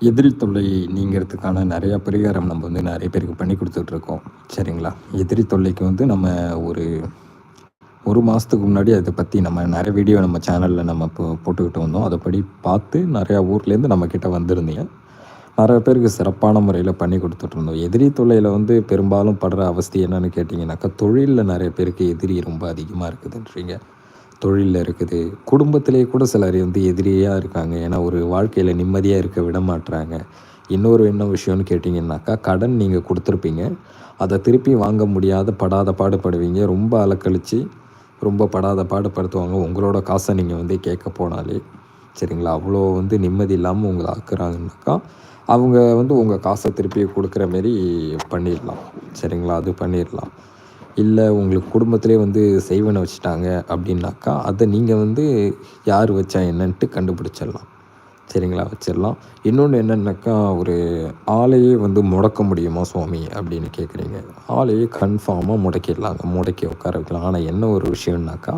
எதிரி தொல்லையை நீங்கிறதுக்கான நிறையா பரிகாரம் நம்ம வந்து நிறைய பேருக்கு பண்ணி கொடுத்துட்ருக்கோம். சரிங்களா? எதிரி தொல்லைக்கு வந்து நம்ம ஒரு ஒரு மாதத்துக்கு முன்னாடி அதை பற்றி நம்ம நிறைய வீடியோ நம்ம சேனலில் நம்ம இப்போ போட்டுக்கிட்டு வந்தோம். அதைப்படி பார்த்து நிறையா ஊர்லேருந்து நம்மக்கிட்ட வந்திருந்தீங்க. நிறைய பேருக்கு சிறப்பான முறையில் பண்ணி கொடுத்துட்ருந்தோம். எதிரி தொல்லையில் வந்து பெரும்பாலும் படுற அவஸ்தை என்னென்னு கேட்டிங்கனாக்கா தொழிலில் நிறைய பேருக்கு எதிரி ரொம்ப அதிகமாக இருக்குதுன்றீங்க. தொழிலில் இருக்குது. குடும்பத்திலே கூட சிலர் வந்து எதிரியாக இருக்காங்க. ஏன்னா ஒரு வாழ்க்கையில் நிம்மதியாக இருக்க விட மாட்டுறாங்க இன்னொரு என்ன விஷயம்னு கேட்டிங்கன்னாக்கா கடன் நீங்கள் கொடுத்துருப்பீங்க. அதை திருப்பி வாங்க முடியாத படாத பாடுபடுவீங்க. ரொம்ப அலக்கழித்து ரொம்ப படாத பாடுபடுத்துவாங்க. உங்களோட காசை நீங்கள் வந்து கேட்க போனாலே. சரிங்களா? அவ்வளோ வந்து நிம்மதி இல்லாமல் உங்களை ஆக்குறாங்கனாக்கா அவங்க வந்து உங்கள் காசை திருப்பி கொடுக்குற மாரி பண்ணிடலாம். சரிங்களா? அது பண்ணிடலாம். இல்லை உங்களுக்கு குடும்பத்திலே வந்து செய்வனை வச்சுட்டாங்க அப்படின்னாக்கா அதை நீங்கள் வந்து யார் வச்சா என்னன்ட்டு கண்டுபிடிச்சிடலாம். சரிங்களா? வச்சிடலாம். இன்னொன்று என்னென்னாக்கா ஒரு ஆளையே வந்து முடக்க முடியுமா சுவாமி அப்படின்னு கேட்குறீங்க ஆளையே கன்ஃபார்மாக முடக்கிடலாங்க. முடக்கி உட்கார வைக்கலாம். ஆனால் என்ன ஒரு விஷயம்னாக்கா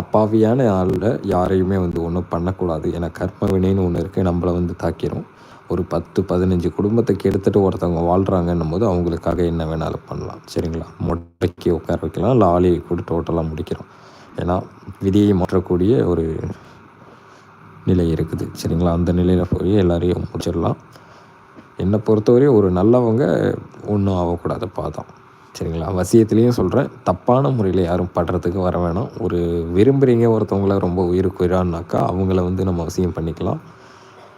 அப்பாவியான ஆளில் யாரையுமே வந்து ஒன்றும் பண்ணக்கூடாது. ஏன்னா கர்ம வினைன்னு ஒன்று இருக்குது நம்மளை வந்து தாக்கிடும் ஒரு பத்து பதினஞ்சு குடும்பத்தை கெடுத்துட்டு ஒருத்தவங்க வாழ்கிறாங்கன்னும் போது அவங்களுக்காக என்ன வேணாலும் பண்ணலாம். சரிங்களா? முடக்கி உட்கார வைக்கலாம். லாலியை கூட டோட்டலாக முடிக்கிறோம். ஏன்னா விதியை மாற்றக்கூடிய ஒரு நிலை இருக்குது. சரிங்களா? அந்த நிலையில் போய் எல்லாரையும் முடிச்சிடலாம். என்னை பொறுத்தவரை ஒரு நல்லவங்க ஒன்றும் ஆகக்கூடாது. பார்த்தோம் சரிங்களா? வசியத்துலேயும் சொல்கிறேன் தப்பான முறையில் யாரும் படுறதுக்கு வர வேணாம். ஒரு விரும்புகிறீங்க ஒருத்தவங்கள ரொம்ப உயிருக்கு உயிரானாக்கா அவங்கள வந்து நம்ம அவசியம் பண்ணிக்கலாம்.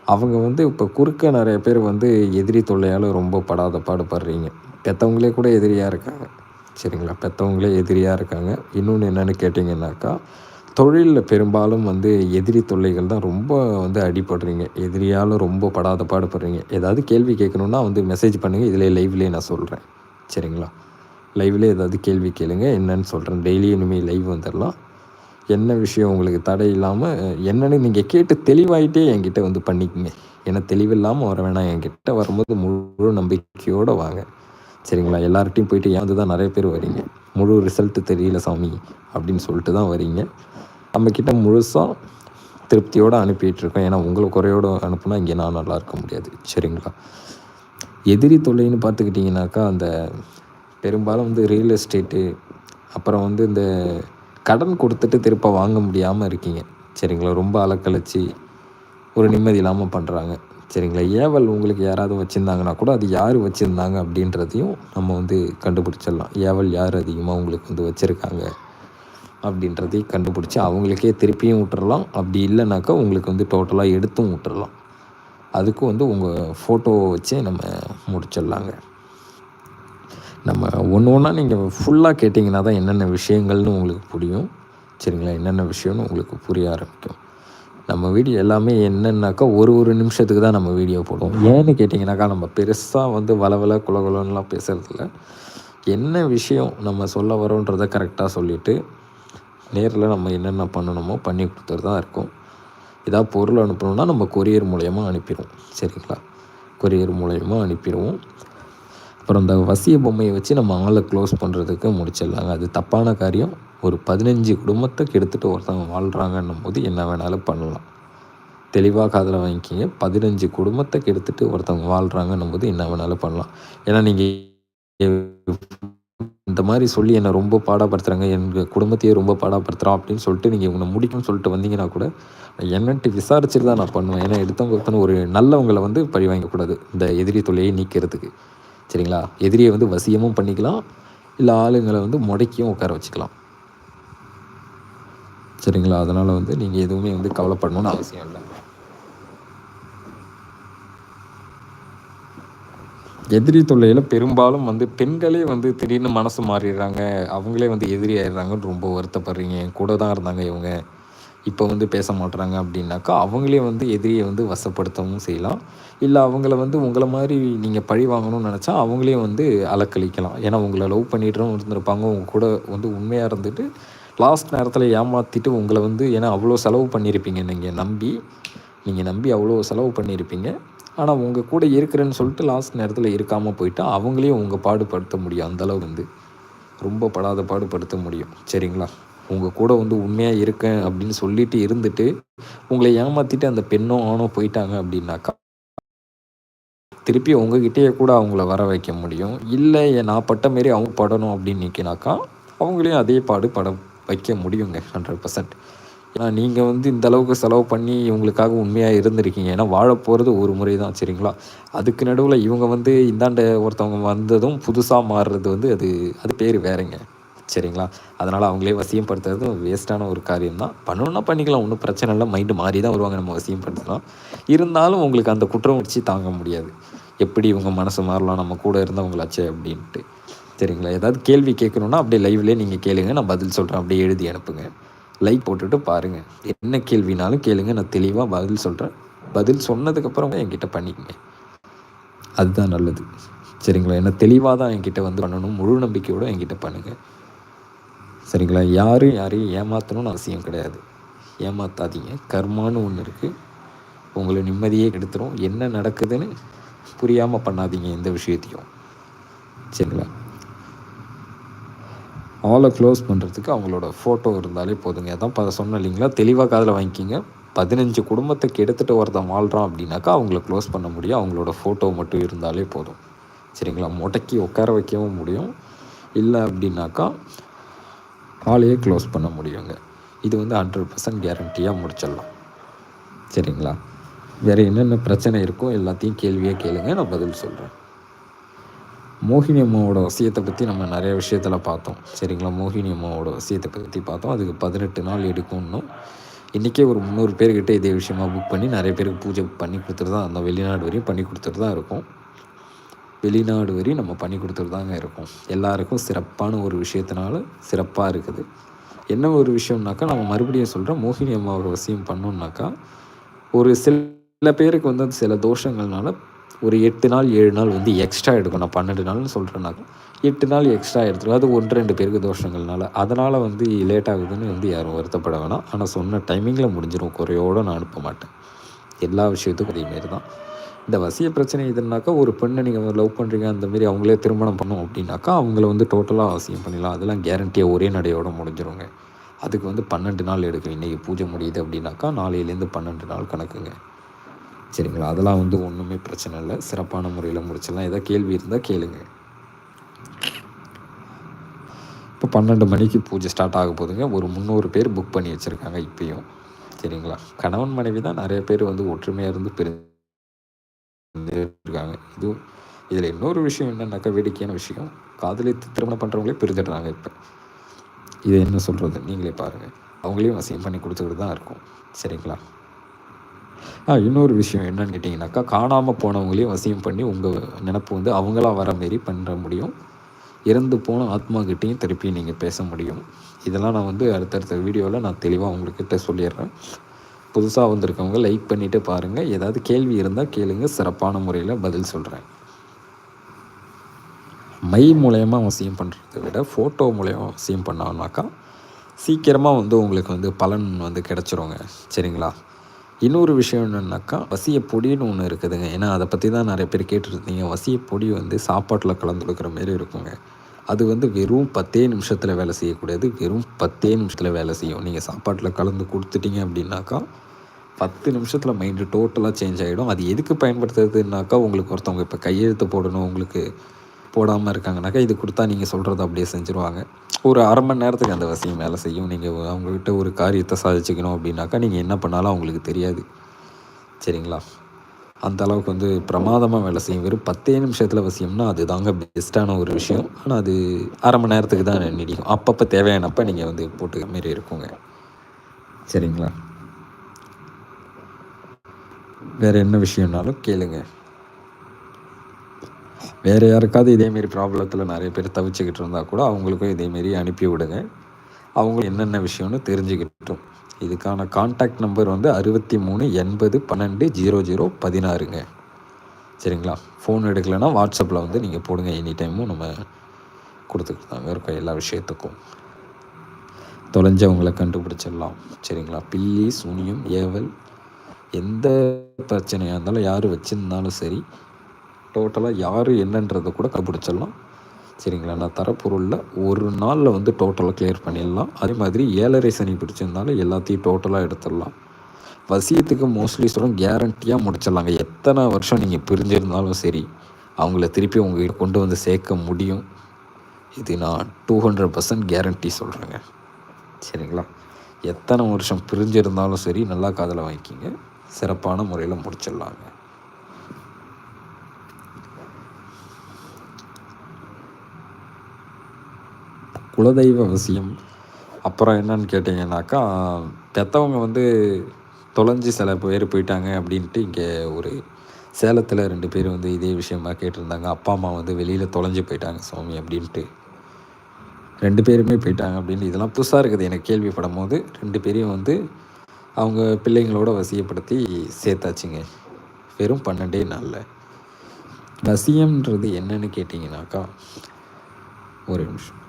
அவங்க வந்து இப்போ குறுக்க நிறைய பேர் வந்து எதிரி தொல்லையால் ரொம்ப படாத பாடுபடுறீங்க. பெற்றவங்களே கூட எதிரியாக இருக்காங்க. சரிங்களா? பெற்றவங்களே எதிரியாக இருக்காங்க. இன்னொன்று என்னென்னு கேட்டிங்கன்னாக்கா தொழிலில் பெரும்பாலும் வந்து எதிரி தொல்லைகள் தான் ரொம்ப வந்து அடிபடுறீங்க. எதிரியால் ரொம்ப படாத பாடுபடுறீங்க. ஏதாவது கேள்வி கேட்கணுன்னா வந்து மெசேஜ் பண்ணுங்கள் இதில் லைவ்லேயே நான் சொல்கிறேன் சரிங்களா? லைவ்லேயே ஏதாவது கேள்வி கேளுங்க. என்னன்னு சொல்கிறேன் டெய்லி இனிமேல் லைவ் வந்துடலாம் என்ன விஷயம் உங்களுக்கு தடை இல்லாமல் என்னென்னு நீங்கள் கேட்டு தெளிவாயிட்டே என்கிட்ட வந்து பண்ணிக்கோங்க. ஏன்னா தெளிவில்லாமல் வர வேணாம். என்கிட்ட வரும்போது முழு நம்பிக்கையோடு வாங்க. சரிங்களா? எல்லார்ட்டையும் போயிட்டு ஏன் தான் நிறைய பேர் வரீங்க? முழு ரிசல்ட்டு தெரியல சாமி அப்படின்னு சொல்லிட்டு தான் வரீங்க. நம்மக்கிட்ட முழுசாக திருப்தியோடு அனுப்பிட்டுருக்கோம். ஏன்னா உங்களை குறையோடு அனுப்புனா இங்கே நான் நல்லா இருக்க முடியாது. சரிங்களா? எதிரி தொல்லைன்னு பார்த்துக்கிட்டிங்கனாக்கா அந்த பெரும்பாலும் வந்து ரியல் எஸ்டேட்டு அப்புறம் வந்து இந்த கடன் கொடுத்துட்டு திருப்ப வாங்க முடியாமல் இருக்கீங்க. சரிங்களா? ரொம்ப அலக்கழிச்சு ஒரு நிம்மதி இல்லாமல் பண்ணுறாங்க சரிங்களா? ஏவல் உங்களுக்கு யாராவது வச்சுருந்தாங்கன்னா கூட அது யார் வச்சுருந்தாங்க அப்படின்றதையும் நம்ம வந்து கண்டுபிடிச்சிடலாம். ஏவல் யார் அதிகமாக உங்களுக்கு வந்து வச்சுருக்காங்க அப்படின்றதையும் கண்டுபிடிச்சி அவங்களுக்கே திருப்பியும் விட்டுறலாம். அப்படி இல்லைனாக்கா உங்களுக்கு வந்து டோட்டலாக எடுத்தும் விட்டுறலாம். அதுக்கும் வந்து உங்கள் ஃபோட்டோவை வச்சே நம்ம முடிச்சிடலாங்க. நம்ம ஒன்று ஒன்றா நீங்கள் ஃபுல்லாக கேட்டிங்கன்னா தான் என்னென்ன விஷயங்கள்னு உங்களுக்கு புரியும். சரிங்களா? என்னென்ன விஷயம்னு உங்களுக்கு புரிய ஆரம்பிக்கும். நம்ம வீடியோ எல்லாமே என்னென்னாக்கா ஒரு ஒரு நிமிஷத்துக்கு தான் நம்ம வீடியோ போடுவோம். ஏன்னு கேட்டிங்கனாக்கா நம்ம பெருசாக வந்து வளவல குலகுலன்னுலாம் பேசுகிறதில்ல என்ன விஷயம் நம்ம சொல்ல வரோன்றதை கரெக்டாக சொல்லிவிட்டு நேரில் நம்ம என்னென்ன பண்ணணுமோ பண்ணி கொடுத்துட்டு தான் இருக்கும். இதாக பொருள் அனுப்பணுன்னா நம்ம கொரியர் மூலயமா அனுப்பிடுவோம். சரிங்களா? கொரியர் மூலயமா அனுப்பிடுவோம். அப்புறம் அந்த வசிய பொம்மையை வச்சு நம்ம ஆளை க்ளோஸ் பண்ணுறதுக்கு முடிச்சிடலாங்க. அது தப்பான காரியம். ஒரு பதினஞ்சு குடும்பத்தை கெடுத்துட்டு ஒருத்தவங்க வாழ்கிறாங்கன்னும் போது என்ன வேணாலும் பண்ணலாம். தெளிவாக காதில் வாங்கிக்கிங்க. பதினஞ்சு குடும்பத்தை கெடுத்துட்டு ஒருத்தவங்க வாழ்கிறாங்கன்னும் போது என்ன வேணாலும் பண்ணலாம். ஏன்னா நீங்கள் இந்த மாதிரி சொல்லி என்னை ரொம்ப பாடப்படுத்துகிறாங்க எங்கள் குடும்பத்தையே ரொம்ப பாடப்படுத்துகிறோம் அப்படின்னு சொல்லிட்டு நீங்கள் இவனை முடிக்கும்னு சொல்லிட்டு வந்தீங்கன்னா கூட என்னன்ட்டு விசாரிச்சுட்டு தான் நான் பண்ணுவேன். ஏன்னா எடுத்தவங்க ஒரு நல்லவங்களை வந்து பழி வாங்கக்கூடாது. இந்த எதிரி தொல்லையை நீக்கிறதுக்கு. சரிங்களா? எதிரியை வந்து வசியமும் பண்ணிக்கலாம் இல்லை ஆளுங்களை வந்து முடக்கியும் உட்கார வச்சுக்கலாம். சரிங்களா? அதனால் வந்து நீங்கள் எதுவுமே வந்து கவலைப்படணும்னு அவசியம் இல்லை. எதிரி தொல்லையில் பெரும்பாலும் வந்து பெண்களே வந்து திடீர்னு மனசு மாறிடுறாங்க. அவங்களே வந்து எதிரி ஆயிடுறாங்கன்னு ரொம்ப வருத்தப்படுறீங்க. கூட தான் இருந்தாங்க இவங்க. இப்போ வந்து பேச மாட்டுறாங்க அப்படின்னாக்கா அவங்களே வந்து எதிரியை வந்து வசப்படுத்தவும் செய்யலாம். இல்லை அவங்கள வந்து உங்களை மாதிரி நீங்கள் பழி வாங்கணும்னு நினச்சா அவங்களே வந்து அலக்களிக்கலாம் ஏன்னா உங்களை லவ் பண்ணிட்டுரும் இருந்திருப்பாங்க. உங்கள் கூட வந்து உண்மையாக இருந்துட்டு லாஸ்ட் நேரத்தில் ஏமாற்றிட்டு உங்களை வந்து ஏன்னா அவ்வளோ செலவு பண்ணியிருப்பீங்க. நீங்கள் நம்பி நீங்கள் நம்பி அவ்வளோ செலவு பண்ணியிருப்பீங்க. ஆனால் உங்கள் கூட இருக்கிறேன்னு சொல்லிட்டு லாஸ்ட் நேரத்தில் இருக்காமல் போயிட்டால் அவங்களையும் உங்கள் பாடுபடுத்த முடியும். அந்தளவு வந்து ரொம்ப படாத பாடுபடுத்த முடியும். சரிங்களா? உங்கள் கூட வந்து உண்மையாக இருக்கேன் அப்படின்னு சொல்லிட்டு இருந்துட்டு உங்களை ஏமாற்றிட்டு அந்த பெண்ணோ ஆணோ போயிட்டாங்க அப்படின்னாக்கா திருப்பி உங்ககிட்டயே கூட அவங்கள வர வைக்க முடியும். இல்லை நான் பட்ட மாரி அவங்க படணும் அப்படின்னு நிற்கினாக்கா அவங்களையும் அதே பாடு பட வைக்க முடியுங்க ஹண்ட்ரட் பர்சன்ட் ஏன்னா நீங்கள் வந்து இந்த அளவுக்கு செலவு பண்ணி இவங்களுக்காக உண்மையாக இருந்திருக்கீங்க. ஏன்னா வாழ போகிறது ஒரு முறை தான் சரிங்களா? அதுக்கு நடுவில் இவங்க வந்து இந்தாண்ட ஒருத்தவங்க வந்ததும் புதுசாக மாறுறது வந்து அது அது பேர் வேறங்க. சரிங்களா? அதனால் அவங்களே வசியப்படுத்துறது வேஸ்ட்டான ஒரு காரியம் தான் பண்ணணும்னா பண்ணிக்கலாம் ஒன்றும் பிரச்சனை இல்லை. மைண்டு மாறி தான் வருவாங்க. நம்ம வசியம் படுத்தலாம் இருந்தாலும் உங்களுக்கு அந்த குற்றம் உணர்ச்சி தாங்க முடியாது. எப்படி இவங்க மனசு மாறலாம்? நம்ம கூட இருந்தவங்களாச்சே அப்படின்ட்டு. சரிங்களா? ஏதாவது கேள்வி கேட்கணுன்னா அப்படியே லைவ்லேயே நீங்கள் கேளுங்க. நான் பதில் சொல்கிறேன் அப்படியே எழுதி அனுப்புங்க. லைக் போட்டுட்டு பாருங்கள் என்ன கேள்வினாலும் கேளுங்க. நான் தெளிவாக பதில் சொல்கிறேன் பதில் சொன்னதுக்கப்புறம் என்கிட்ட பண்ணிக்கங்க. அதுதான் நல்லது. சரிங்களா? என்ன தெளிவாக தான் என்கிட்ட வந்து பண்ணணும். முழு நம்பிக்கையோடு என்கிட்ட பண்ணுங்கள் சரிங்களா? யாரும் யாரையும் ஏமாற்றணும்னு அவசியம் கிடையாது. ஏமாற்றாதீங்க கர்மான்னு ஒன்று இருக்குது உங்களை நிம்மதியே கெடுத்துரும். என்ன நடக்குதுன்னு புரியாமல் பண்ணாதீங்க எந்த விஷயத்தையும். சரிங்களா? ஆலை க்ளோஸ் பண்ணுறதுக்கு அவங்களோட ஃபோட்டோ இருந்தாலே போதுங்க. அதான் இப்போ சொன்ன இல்லைங்களா? தெளிவாக காதில் வாங்கிக்கிங்க. பதினஞ்சு குடும்பத்தை கெடுத்துட்டு ஒருத்தன் வாழ்கிறான் அப்படின்னாக்கா அவங்கள க்ளோஸ் பண்ண முடியும். அவங்களோட ஃபோட்டோ மட்டும் இருந்தாலே போதும். சரிங்களா? முடக்கி உட்கார வைக்கவும் முடியும். இல்லை அப்படின்னாக்கா ஆளையே க்ளோஸ் பண்ண முடியுங்க. இது வந்து ஹண்ட்ரட் பர்சன்ட் கேரண்டியாக முடிச்சிடலாம். சரிங்களா? வேறு என்னென்ன பிரச்சனை இருக்கோ எல்லாத்தையும் கேள்வியாக கேளுங்க நான் பதில் சொல்கிறேன் மோகினி அம்மாவோட வசியத்தை பற்றி நம்ம நிறைய விஷயத்தில் பார்த்தோம். சரிங்களா? மோகினி அம்மாவோட வசியத்தை பற்றி பார்த்தோம். அதுக்கு பதினெட்டு நாள் எடுக்கும்னு இன்றைக்கே ஒரு முந்நூறு பேர்கிட்ட இதே விஷயமா புக் பண்ணி நிறைய பேருக்கு பூஜை பண்ணி கொடுத்துட்டு தான் அந்த வெளிநாடு வரையும் பண்ணி கொடுத்துட்டு தான் இருக்கும். வெளிநாடு வரி நம்ம பண்ணி கொடுத்துட்டு தாங்க இருக்கோம். எல்லாருக்கும் சிறப்பான ஒரு விஷயத்தினால சிறப்பாக இருக்குது. என்ன ஒரு விஷயம்னாக்கா நம்ம மறுபடியும் சொல்கிறோம் மோகினி அம்மாவோட விஷயம் பண்ணோம்னாக்கா ஒரு சில பேருக்கு வந்து சில தோஷங்கள்னால ஒரு எட்டு நாள் ஏழு நாள் வந்து எக்ஸ்ட்ரா எடுக்கும். நான் பன்னெண்டு நாள்னு சொல்கிறேன்னாக்கா எட்டு நாள் எக்ஸ்ட்ரா எடுத்துருவோம் அது ஒன்று ரெண்டு பேருக்கு தோஷங்கள்னால. அதனால் வந்து லேட் ஆகுதுன்னு வந்து யாரும் வருத்தப்பட வேணாம். ஆனால் சொன்ன டைமிங்கில் முடிஞ்சிடும் குறையோடு நான் அனுப்ப மாட்டேன். எல்லா விஷயத்துக்கும் அதேமாரி தான். இந்த வசிய பிரச்சனை இதுனாக்கா ஒரு பெண்ணை நீங்கள் லவ் பண்ணுறீங்க அந்த மாரி அவங்களே திருமணம் பண்ணும் அப்படின்னாக்கா அவங்கள வந்து டோட்டலாக அவசியம் பண்ணிடலாம். அதெல்லாம் கேரண்டியாக ஒரே நடையோடு முடிஞ்சிருங்க. அதுக்கு வந்து பன்னெண்டு நாள் எடுக்கும் இன்றைக்கி பூஜை முடியுது அப்படின்னாக்கா நாளையிலேருந்து பன்னெண்டு நாள் கணக்குங்க. சரிங்களா? அதெல்லாம் வந்து ஒன்றுமே பிரச்சனை இல்லை. சிறப்பான முறையில் முடிச்சிடலாம். ஏதாவது கேள்வி இருந்தால் கேளுங்க. இப்போ பன்னெண்டு மணிக்கு பூஜை ஸ்டார்ட் ஆக போதுங்க ஒரு முந்நூறு பேர் புக் பண்ணி வச்சுருக்காங்க இப்பயும். சரிங்களா? கணவன் மனைவி தான் நிறைய பேர் வந்து ஒற்றுமையாக இருந்து இருக்காங்க. இது இதில் இன்னொரு விஷயம் என்னன்னாக்கா வேடிக்கையான விஷயம். காதலித்து திருமணம் பண்ணுறவங்களே பிரிஞ்சிடுறாங்க இப்போ. இதை என்ன சொல்கிறது நீங்களே பாருங்கள் அவங்களையும் வசியம் பண்ணி கொடுத்துக்கிட்டு தான் இருக்கும். சரிங்களா? ஆ இன்னொரு விஷயம் என்னன்னு கேட்டிங்கனாக்கா காணாமல் போனவங்களையும் வசியம் பண்ணி உங்கள் நினப்பு வந்து அவங்களா வர மாரி பண்ணுற முடியும். இறந்து போன ஆத்மாக்கிட்டேயும் திருப்பி நீங்கள் பேச முடியும். இதெல்லாம் நான் வந்து அடுத்தடுத்த வீடியோவில் நான் தெளிவாக உங்கள்கிட்ட சொல்லிடுறேன். புதுசாக வந்திருக்கவங்க லைக் பண்ணிவிட்டு பாருங்கள் ஏதாவது கேள்வி இருந்தால் கேளுங்க. சிறப்பான முறையில் பதில் சொல்கிறேன் மை மூலயமா வசியம் பண்ணுறதை விட ஃபோட்டோ மூலயமா வசியம் பண்ணோம்னாக்கா சீக்கிரமாக வந்து உங்களுக்கு வந்து பலன் வந்து கிடச்சிருங்க. சரிங்களா? இன்னொரு விஷயம் என்னென்னாக்கா வசிய பொடின்னு ஒன்று இருக்குதுங்க. ஏன்னா அதை பற்றி தான் நிறைய பேர் கேட்டுருந்தீங்க. வசிய பொடி வந்து சாப்பாட்டில் கலந்து கொடுக்குற மாரி இருக்குங்க. அது வந்து வெறும் பத்தே நிமிஷத்தில் வேலை செய்யக்கூடாது வெறும் பத்தே நிமிஷத்தில் வேலை செய்யும். நீங்கள் சாப்பாட்டில் கலந்து கொடுத்துட்டீங்க அப்படின்னாக்கா பத்து நிமிஷத்தில் மைண்டு டோட்டலாக சேஞ்ச் ஆகிடும் அது எதுக்கு பயன்படுத்துறதுனாக்கா உங்களுக்கு ஒருத்தவங்க இப்போ கையெழுத்து போடணும் உங்களுக்கு போடாமல் இருக்காங்கனாக்கா இது கொடுத்தா நீங்கள் சொல்கிறத அப்படியே செஞ்சுருவாங்க. ஒரு அரை மணி நேரத்துக்கு அந்த வசியம் வேலை செய்யும். நீங்கள் அவங்கக்கிட்ட ஒரு காரியத்தை சாதிச்சுக்கணும் அப்படின்னாக்கா நீங்கள் என்ன பண்ணாலும் அவங்களுக்கு தெரியாது. சரிங்களா? அந்த அளவுக்கு வந்து பிரமாதமாக வேலை செய்யும். வெறும் பத்தே நிமிஷத்தில் வசியம்னா அது தாங்க பெஸ்ட்டான ஒரு விஷயம். ஆனால் அது அரை மணி நேரத்துக்கு தான் நீடிக்கும். அப்பப்போ தேவையானப்போ நீங்கள் வந்து போட்டுக்கிற மாரி இருக்குங்க. சரிங்களா? வேறு என்ன விஷயம்னாலும் கேளுங்க. வேறு யாருக்காவது இதேமாரி ப்ராப்ளத்தில் நிறைய பேர் தவிச்சுக்கிட்டு இருந்தால் கூட அவங்களுக்கும் இதேமாரி அனுப்பி விடுங்க. அவங்க என்னென்ன விஷயம்னு தெரிஞ்சுக்கிட்டோம். இதுக்கான காண்டாக்ட் நம்பர் வந்து அறுபத்தி மூணு எண்பது பன்னெண்டு ஜீரோ ஜீரோ பதினாறுங்க. சரிங்களா? ஃபோன் எடுக்கலைன்னா வாட்ஸ்அப்பில் வந்து நீங்கள் போடுங்க எனி டைமும் நம்ம கொடுத்துக்கிட்டு தாங்க இருக்கோம் எல்லா விஷயத்துக்கும். தொலைஞ்சவங்களை கண்டுபிடிச்சிடலாம். சரிங்களா? பில்லி சூனியம் ஏவல் எந்த பிரச்சனையாக இருந்தாலும் யார் வச்சுருந்தாலும் சரி டோட்டலாக யார் என்னன்றதை கூட கண்டுபிடிச்சிடலாம். சரிங்களா? நான் தரப்பொருளில் ஒரு நாளில் வந்து டோட்டலாக கிளியர் பண்ணிடலாம். அதே மாதிரி ஏழரை சனி பிடிச்சிருந்தாலும் எல்லாத்தையும் டோட்டலாக எடுத்துடலாம். வசியத்துக்கு மோஸ்ட்லி சொல்கிறோம் கேரண்டியாக முடிச்சிடலாங்க. எத்தனை வருஷம் நீங்கள் பிரிஞ்சிருந்தாலும் சரி அவங்கள திருப்பி உங்ககிட்ட கொண்டு வந்து சேர்க்க முடியும். இது நான் டூ ஹண்ட்ரட் பர்சன்ட் கேரண்டி சொல்கிறேங்க சரிங்களா? எத்தனை வருஷம் பிரிஞ்சிருந்தாலும் சரி நல்லா காதில் வாங்கிக்கிங்க. சிறப்பான முறையில் முடிச்சிடலாங்க. குலதெய்வ அவசியம் அப்புறம் என்னன்னு கேட்டிங்கனாக்கா பெற்றவங்க வந்து தொலைஞ்சி சில பேர் போயிட்டாங்க அப்படின்ட்டு இங்கே ஒரு சேலத்தில் ரெண்டு பேர் வந்து இதே விஷயமா கேட்டிருந்தாங்க. அப்பா அம்மா வந்து வெளியில் தொலைஞ்சு போயிட்டாங்க சுவாமி அப்படின்ட்டு. ரெண்டு பேருமே போயிட்டாங்க அப்படின்னு இதெல்லாம் புதுசாக இருக்குது. எனக்கு கேள்விப்படும் போது ரெண்டு பேரையும் வந்து அவங்க பிள்ளைங்களோட வசியப்படுத்தி சேர்த்தாச்சுங்க. வெறும் பன்னெண்டே நாளில். வசியம்ன்றது என்னன்னு கேட்டிங்கனாக்கா ஒரு நிமிஷம்.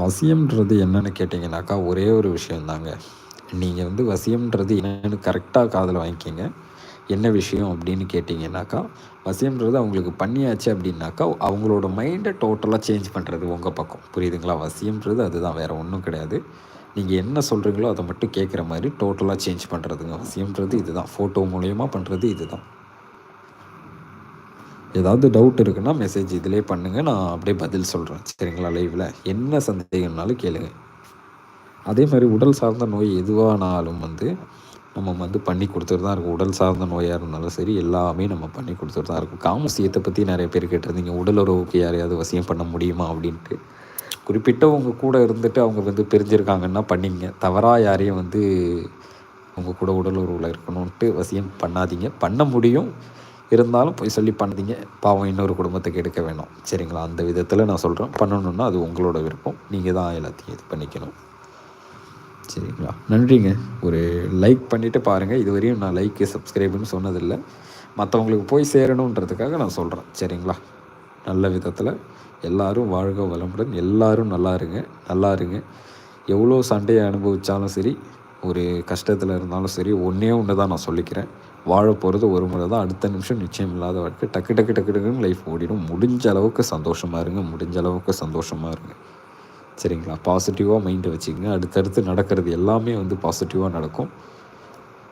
வசியம்ன்றது என்னன்னு கேட்டிங்கனாக்கா ஒரே ஒரு விஷயந்தாங்க. நீங்கள் வந்து வசியம்ன்றது என்னன்னு கரெக்டாக காதில் வாங்கிக்கிங்க. என்ன விஷயம் அப்படின்னு கேட்டிங்கனாக்கா வசியம்ன்றது அவங்களுக்கு பண்ணியாச்சு அப்படின்னாக்கா அவங்களோட மைண்டை டோட்டலாக சேஞ்ச் பண்ணுறது உங்கள் பக்கம். புரியுதுங்களா? வசியம்ன்றது அதுதான் வேறு ஒன்றும் கிடையாது. நீங்கள் என்ன சொல்கிறீங்களோ அதை மட்டும் கேட்குற மாதிரி டோட்டலாக சேஞ்ச் பண்ணுறதுங்க வசியம்ன்றது இதுதான். ஃபோட்டோ மூலயமா பண்ணுறது இதுதான். ஏதாவது டவுட் இருக்குன்னா மெசேஜ் இதிலே பண்ணுங்கள் நான் அப்படியே பதில் சொல்கிறேன் சரிங்களா லைவில் என்ன சந்தேகம்னாலும் கேளுங்க. அதே மாதிரி உடல் சார்ந்த நோய் எதுவானாலும் வந்து நம்ம வந்து பண்ணி கொடுத்துட்டு தான் இருக்கும். உடல் சார்ந்த நோயாக இருந்தாலும் சரி எல்லாமே நம்ம பண்ணி கொடுத்துட்டு தான் இருக்கும். காமசியத்தை பற்றி நிறைய பேர் கேட்டிருந்தீங்க. உடல் உறவுக்கு யாரையாவது வசியம் பண்ண முடியுமா அப்படின்ட்டு. குறிப்பிட்டவங்க கூட இருந்துட்டு அவங்க வந்து பிரிஞ்சிருக்காங்கன்னா பண்ணிங்க. தவறாக யாரையும் வந்து அவங்க கூட உடல் உறவில் இருக்கணும்ன்ட்டு வசியம் பண்ணாதீங்க. பண்ண முடியும். இருந்தாலும் போய் சொல்லி பண்ணாதீங்க. பாவம் இன்னொரு குடும்பத்துக்கு எடுக்க வேணும். சரிங்களா? அந்த விதத்தில் நான் சொல்கிறேன் பண்ணணுன்னா அது உங்களோட விருப்பம். நீங்கள் தான் எல்லாத்தையும் இது பண்ணிக்கணும். சரிங்களா? நன்றிங்க. ஒரு லைக் பண்ணிவிட்டு பாருங்கள் இதுவரையும் நான் லைக்கு சப்ஸ்கிரைப்னு சொன்னதில்லை. மற்றவங்களுக்கு போய் சேரணுன்றதுக்காக நான் சொல்கிறேன் சரிங்களா? நல்ல விதத்தில் எல்லோரும் வாழ்க வளமுடன். எல்லோரும் நல்லா இருங்க. நல்லா இருங்க. எவ்வளோ சண்டையை அனுபவித்தாலும் சரி ஒரு கஷ்டத்தில் இருந்தாலும் சரி ஒன்றே ஒன்று தான் நான் சொல்லிக்கிறேன். வாழ போகிறது ஒரு முறை தான். அடுத்த நிமிஷம் நிச்சயம் இல்லாத வாழ்க்கை. டக்கு டக்கு டக்கு டக்குன்னு லைஃப் ஓடிடும். முடிஞ்ச அளவுக்கு சந்தோஷமாக இருங்க. முடிஞ்ச அளவுக்கு சந்தோஷமாக இருங்க. சரிங்களா? பாசிட்டிவாக மைண்டை வச்சுக்கோங்க. அடுத்தடுத்து நடக்கிறது எல்லாமே வந்து பாசிட்டிவாக நடக்கும்.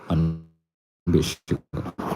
அன்பு